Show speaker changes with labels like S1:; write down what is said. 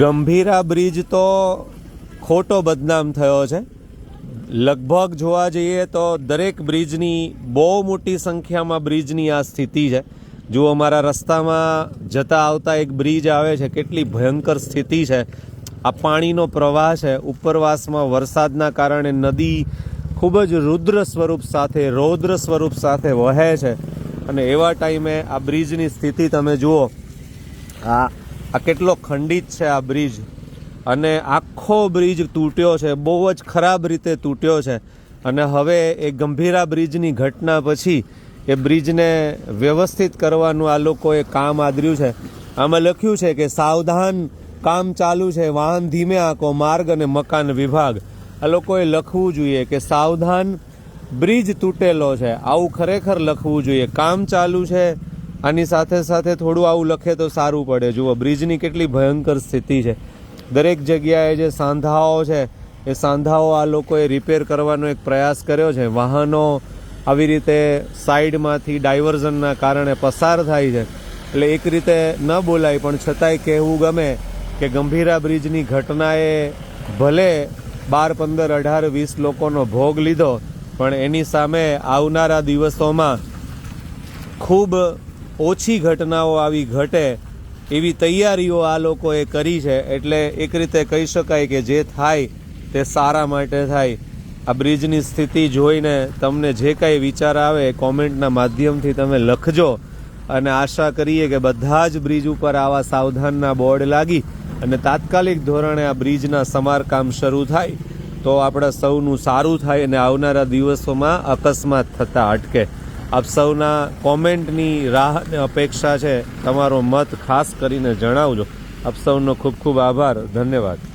S1: Gambhira bridge તો ખોટો બદનામ થયો છે. લગભગ જોવા જઈએ તો દરેક બ્રિજની બહુ મોટી સંખ્યામાં બ્રિજની આ સ્થિતિ છે. જો અમારા રસ્તામાં જતા આવતા એક બ્રિજ આવે છે, કેટલી ભયંકર સ્થિતિ છે. આ પાણીનો પ્રવાહ છે, ઉપરવાસમાં વરસાદના કારણે નદી ખૂબ જ રુદ્ર સ્વરૂપ સાથે, રૌદ્ર સ્વરૂપ સાથે વહે છે. અને એવા ટાઈમે આ બ્રિજની સ્થિતિ તમે જુઓ, આ આ કેટલો ખંડિત છે આ બ્રિજ. અને આખો બ્રિજ તૂટ્યો છે, બહુ જ ખરાબ રીતે તૂટ્યો છે. અને હવે એ ગંભીરા બ્રિજની ઘટના પછી એ બ્રિજને વ્યવસ્થિત કરવાનું આ લોકોએ કામ આદર્યું છે. આમાં લખ્યું છે કે સાવધાન કામ ચાલુ છે, વાહન ધીમે આંકો, માર્ગ અને મકાન વિભાગ. આ લોકોએ લખવું જોઈએ કે સાવધાન બ્રિજ તૂટેલો છે. આવું ખરેખર લખવું જોઈએ. કામ ચાલુ છે આની સાથે સાથે થોડું આવું લખે તો સારું પડે. જુઓ, બ્રિજની કેટલી ભયંકર સ્થિતિ છે. દરેક જગ્યાએ જે સાંધાઓ છે, એ સાંધાઓ આ લોકોએ રિપેર કરવાનો એક પ્રયાસ કર્યો છે. વાહનો આવી રીતે સાઈડમાંથી ડાયવર્ઝનના કારણે પસાર થાય છે. એટલે એક રીતે ન બોલાય, પણ છતાંય કહેવું ગમે કે ગંભીરા બ્રિજની ઘટનાએ ભલે બાર, પંદર, અઢાર, વીસ લોકોનો ભોગ લીધો, પણ એની સામે આવનારા દિવસોમાં ખૂબ ઓછી ઘટનાઓ આવી ઘટે એવી તૈયારીઓ આ લોકોએ કરી છે. એટલે એક રીતે કહી શકાય કે જે થાય તે સારા માટે થાય. આ બ્રિજની સ્થિતિ જોઈને તમને જે કાંઈ વિચાર આવે કોમેન્ટના માધ્યમથી તમે લખજો. અને આશા કરીએ કે બધા જ બ્રિજ ઉપર આવા સાવધાનના બોર્ડ લાગી અને તાત્કાલિક ધોરણે આ બ્રિજના સમારકામ શરૂ થાય તો આપણા સૌનું સારું થાય અને આવનારા દિવસોમાં અકસ્માત થતા અટકે. આપ સૌના કોમેન્ટની રાહ અપેક્ષા છે, તમારો મત ખાસ કરીને જણાવજો. આપ સૌનો ખૂબ ખૂબ આભાર. ધન્યવાદ.